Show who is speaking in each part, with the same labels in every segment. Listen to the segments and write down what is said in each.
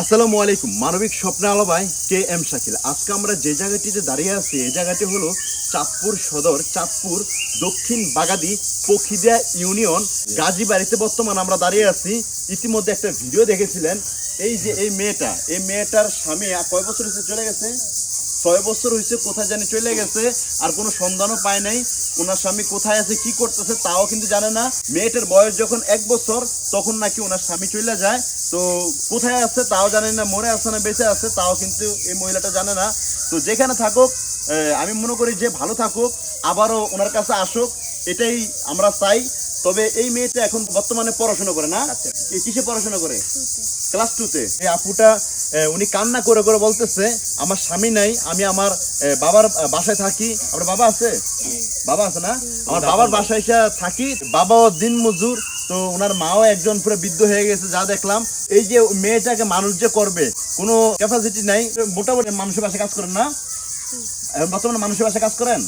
Speaker 1: আসসালামু আলাইকুম, মানবিক স্বপ্নে আলো ভাই, কে এম শাকিল। আজকে আমরা যে জায়গাটিতে দাঁড়িয়ে আছি, এই জায়গাটি হলো চাঁদপুর সদর, চাঁদপুর দক্ষিণ বাগাদি পখিদিয়া ইউনিয়ন গাজী বাড়িতে বর্তমান আমরা দাঁড়িয়ে আছি। ইতিমধ্যে একটা ভিডিও দেখেছিলেন, এই যে এই মেয়েটা, এই মেয়েটার স্বামী কয় বছর হয়েছে চলে গেছে? ছয় বছর হয়েছে, কোথায় জানি চলে গেছে, আর কোনো সন্ধানও পায় নাই। ওনার স্বামী কোথায় আছে, কি করতেছে, তাও কিন্তু জানে না। মেয়েটার বয়স যখন এক বছর, তখন নাকি ওনার স্বামী চলে যায়। তো কোথায় আছে তাও জানে না মরে আছে না বেঁচে আছে তাও কিন্তু এই মহিলাটা জানে না। তো যেখানে থাকুক আমি মনে করি যে ভালো থাকুক আবারও ওনার কাছে আসুক এটাই আমরা চাই। তবে এই মেয়েটা এখন বর্তমানে পড়াশোনা করে না? এ কিসে পড়াশোনা করে? ক্লাস টুতে। এই আপুটা উনি কান্না করে করে বলতেছে আমার স্বামী নাই আমি আমার বাবার বাসায় থাকি। আমার বাবা আছে? বাবা আছে না? আমার বাবার বাসায় থাকি বাবাও দিন মজুর তো ওনার মাও একজন পুরো বৃদ্ধ হয়ে গেছে, যা দেখলাম। এই যে মেয়েটাকে মানুষ যে করবে, কোনো ক্যাপাসিটি নাই। মোটামুটি মানুষের পাশে কাজ করেন না। এখন বর্তমানে মানুষের বাসায় কাজ করেন?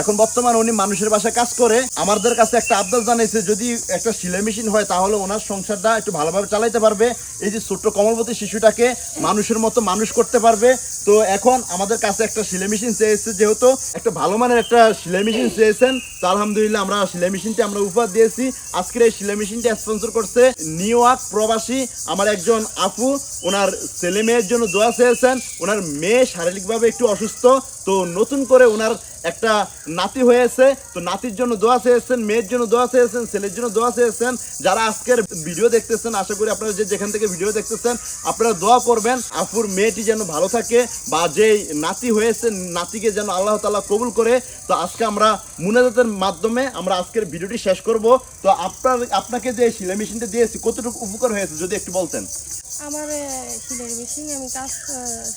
Speaker 1: এখন বর্তমানে উনি মানুষের বাসায় কাজ করে, আমাদের কাছে একটা আবদার জানাইছে যদি একটা সিলাই মেশিন হয়, তাহলে ওনার সংসারটা একটু ভালোভাবে চালাইতে পারবে। এই যে ছোট্ট কমলবতী শিশুটাকে মানুষের মতো মানুষ করতে পারবে। তো এখন আমাদের কাছে একটা সিলাই মেশিন চেয়েছে, যেহেতু একটা ভালো মানের একটা সিলাই মেশিন চেয়েছেন, তো আলহামদুলিল্লাহ আমরা সিলাই মেশিনটি আমরা উপহার দিয়েছি। আজকের এই সিলাই মেশিনটি স্পন্সর করছে নিউ ইয়র্ক প্রবাসী আমার একজন আপু। ওনার ছেলে মেয়ের জন্য দোয়া চেয়েছেন। ওনার মেয়ে শারীরিকভাবে একটু অসুস্থ, তো নতুন করে ওনার একটা নাতি হয়েছে তো নাতির জন্য দোয়া চেয়েছেন মেয়ের জন্য দোয়া চেয়েছেন ছেলের জন্য দোয়া চেয়েছেন যারা আজকের ভিডিও দেখতেছেন, আশা করি আপনারা যে যেখান থেকে ভিডিও দেখতেছেন, আপনারা দোয়া করবেন, আপুর মেয়েটি যেন ভালো থাকে বা যেই নাতি হয়েছে নাতিকে যেন আল্লাহ তাআলা কবুল করে। তো আজকে আমরা মুনাজাতের মাধ্যমে আমরা আজকের ভিডিওটি শেষ করব। তো আপনার, আপনাকে যে সেলাই মেশিনটা দিয়েছি, কতটুকু উপকার হয়েছে, যদি একটু বলতেন?
Speaker 2: আমার সিলাই মেশিন আমি কাজ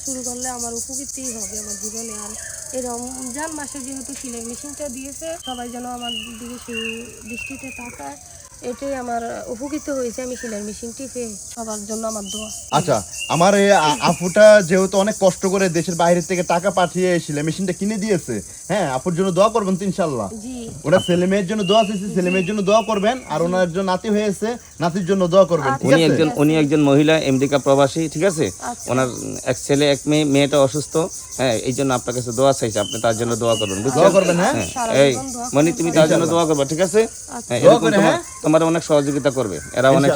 Speaker 2: শুরু করলে আমার উপকৃতই হবে আমার জীবনে। আর এরম যান মাসে যেহেতু সিলাই মেশিনটা দিয়েছে, সবাই যেন আমার দিকে সেই দৃষ্টিতে তাকায়। এটাই আমার উপকৃত হয়েছে আমি সেলাই মেশিনটি পেয়ে সবার জন্য আমার দোয়া।
Speaker 1: আচ্ছা আমার এই আপুটা যেহেতু অনেক কষ্ট করে দেশের বাইরে থেকে টাকা পাঠিয়ে সেলাই মেশিনটা কিনে দিয়েছে হ্যাঁ আপুর জন্য দোয়া করবেন তো ইনশাল্লাহ।
Speaker 2: জি।
Speaker 1: ওনার ছেলে মেয়ের জন্য দোয়া চেয়েছে ছেলে মেয়ের জন্য দোয়া করবেন আর ওনার একজন নাতি হয়েছে নাতির জন্য দোয়া করবেন ঠিক
Speaker 3: উনি
Speaker 1: আছে?
Speaker 3: একজন উনি একজন মহিলা আমেরিকা প্রবাসী ঠিক আছে?
Speaker 2: আচ্ছা।
Speaker 3: ওনার এক ছেলে এক মেয়ে মেয়েটা অসুস্থ হ্যাঁ এই জন্য আপনার কাছে দোয়া চাইছে আপনি তার জন্য দোয়া করবেন
Speaker 1: দোয়া করবেন হ্যাঁ?
Speaker 2: সারা
Speaker 3: এই মনি তুমি তার জন্য দোয়া করবে ঠিক আছে? হ্যাঁ এরকম তোমার
Speaker 1: হ্যাঁ?
Speaker 3: তোমার অনেক সহযোগিতা করবে। এরা অনেক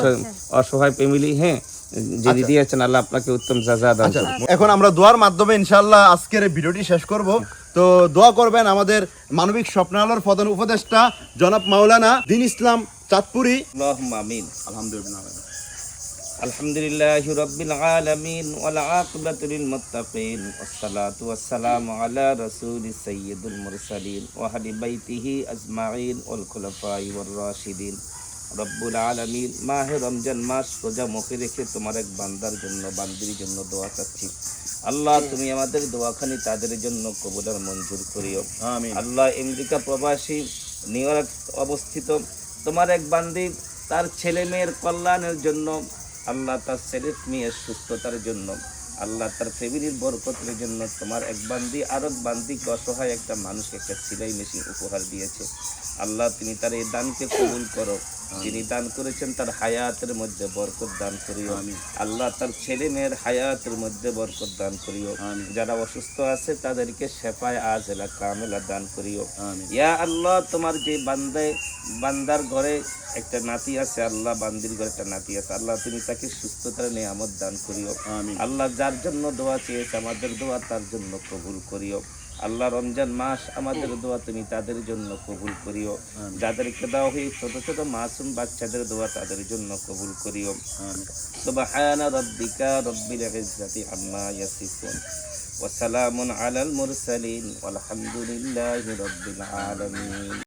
Speaker 3: অসহায় ফ্যামিলি হ্যাঁ যিনি দিয়েছেন আল্লাহ আপনাকে উত্তম জাযা দান
Speaker 1: আচ্ছা এখন আমরা দোয়ার মাধ্যমে ইনশাল্লাহ আজকের ভিডিওটি শেষ করব। তো দোয়া করবেন আমাদের মানবিক স্বপ্নালোর প্রধান উপদেষ্টা জনাব মাওলানা দিন ইসলাম চাঁদপুরি।
Speaker 3: আমিন।
Speaker 1: আলহামদুলিল্লাহ।
Speaker 3: আলহামদুলিল্লাহি রাব্বিল আলামিন ওয়াল আকিবাতু লিল মুত্তাকিন। ওয়াসসালাতু ওয়াসসালামু আলা রাসূলিস সাইয়্যিদুল মুরসালিন ওয়া আহলি বাইতিহি আজমাইন ওয়াল খুলাফাই ওয়ার রাশিদিন। রব্বুল আলামিন মাহে রমজান মাস রোজা মুখে রেখে তোমার এক বান্দার জন্য বান্দির জন্য দোয়া চাচ্ছি। আল্লাহ তুমি আমাদের দোয়াখানি তাদের জন্য কবুল আর মঞ্জুর করিও। আল্লাহ আমেরিকা প্রবাসী নিউ ইয়র্ক অবস্থিত তোমার এক বান্দি তার ছেলে মেয়ের কল্যাণের জন্য আল্লাহ তার ছেলে মেয়ের সুস্থতার জন্য আল্লাহ তার ফ্যামিলির বরকতের জন্য তোমার এক বান্দি আর এক বান্দিকে অসহায় একটা মানুষকে একটা সিলাই মেশিন উপহার দিয়েছে। আল্লাহ তুমি তার এই দানকে কবুল করো। যিনি দান করেছেন তার হায়াতের মধ্যে বরকত দান করিও। আল্লাহ তার ছেলে মেয়ের হায়াতের মধ্যে বরকত দান করিও। যারা অসুস্থ আছে তাদেরকে শেফায় আজেলা কামেলা দান করিও। ইয়া আল্লাহ তোমার যে বান্দায় বান্দার ঘরে একটা নাতি আছে আল্লাহ বান্দির ঘরে একটা নাতি আছে আল্লাহ তুমি তাকে সুস্থতার নিয়ামত দান করিও। আল্লাহ যার জন্য দোয়া চেয়েছে আমাদের দোয়া তার জন্য কবুল করিও। আল্লাহ রমজান মাস আমাদের দোয়া তুমি তাদের জন্য কবুল করিও। যাদেরকে দাও হয়ে ছোট ছোট মাসুম বাচ্চাদের দোয়া তাদের জন্য কবুল করিও। সুবহানা রাব্বিকা রব্বিল ইজ্জাতি আম্মা ইয়াসিফুন। ওয়া সালামুন আলাল মুরসালিন। ওয়ালহামদুলিল্লাহি রাব্বিল আলামিন।